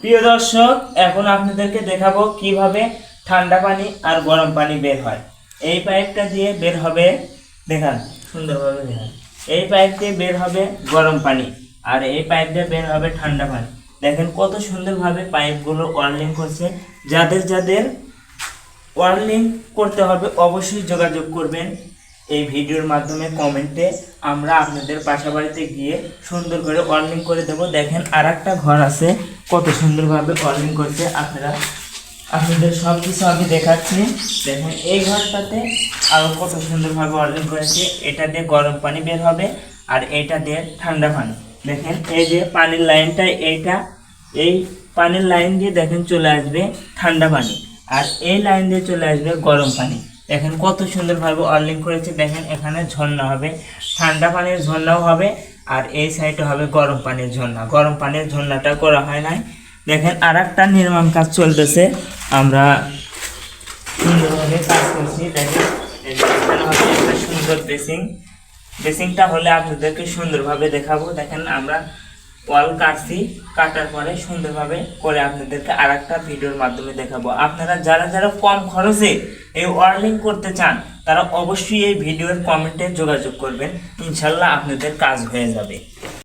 প্রিয় দর্শক, এখন আপনাদেরকে দেখাবো কীভাবে ঠান্ডা পানি আর গরম পানি বের হয়। এই পাইপটা দিয়ে বের হবে, দেখান, সুন্দরভাবে দেখান। এই পাইপ দিয়ে বের হবে গরম পানি আর এই পাইপ দিয়ে বের হবে ঠান্ডা পানি। দেখেন কত সুন্দরভাবে পাইপগুলো ওয়ার্লিং করছে। যাদের যাদের ওয়ার্লিং করতে হবে, অবশ্যই যোগাযোগ করবেন এই ভিডিওর মাধ্যমে কমেন্টে। আমরা আপনাদের বাসা বাড়িতে গিয়ে সুন্দর করে ওয়ার্লিং করে দেবো। দেখেন আর একটা ঘর আছে কত সুন্দরভাবে ওয়ার্লিং করছে আপনারা। আপনাদের সব কিছু আমি দেখাচ্ছি। দেখেন, এই ঘরটাতে আরও কত সুন্দরভাবে ওয়ার্লিং করেছে। এটা দিয়ে গরম পানি বের হবে আর এটা দিয়ে ঠান্ডা পানি। দেখেন, এই যে পানির লাইনটা, এইটা, এই পানির লাইন দিয়ে দেখেন চলে আসবে ঠান্ডা পানি আর এই লাইন দিয়ে চলে আসবে গরম পানি। দেখেন কত সুন্দরভাবে অর্লিং করেছে। দেখেন, এখানে ঝর্ণা হবে। ঠান্ডা পানির ঝর্ণাও হবে। আর এই সাইডে হবে গরম পানির ঝর্ণা। গরম পানির ঝর্ণাটা করা হয় নাই। দেখেন আর একটা নির্মাণ কাজ চলতেছে। আমরা সুন্দরভাবে কাজ করছি। দেখেন একটা সুন্দর বেসিং বেসিংটা হলে আপনাদেরকে সুন্দরভাবে দেখাবো। দেখেন, আমরা ওয়াল কাটছি। কাটার পরে সুন্দরভাবে করে আপনাদেরকে আর একটা ভিডিওর মাধ্যমে দেখাবো। আপনারা যারা যারা কম খরচে এই ওয়ার্লিং করতে চান তারা অবশ্যই এই ভিডিওর কমেন্টে যোগাযোগ করবেন। ইনশাল্লাহ আপনাদের কাজ হয়ে যাবে।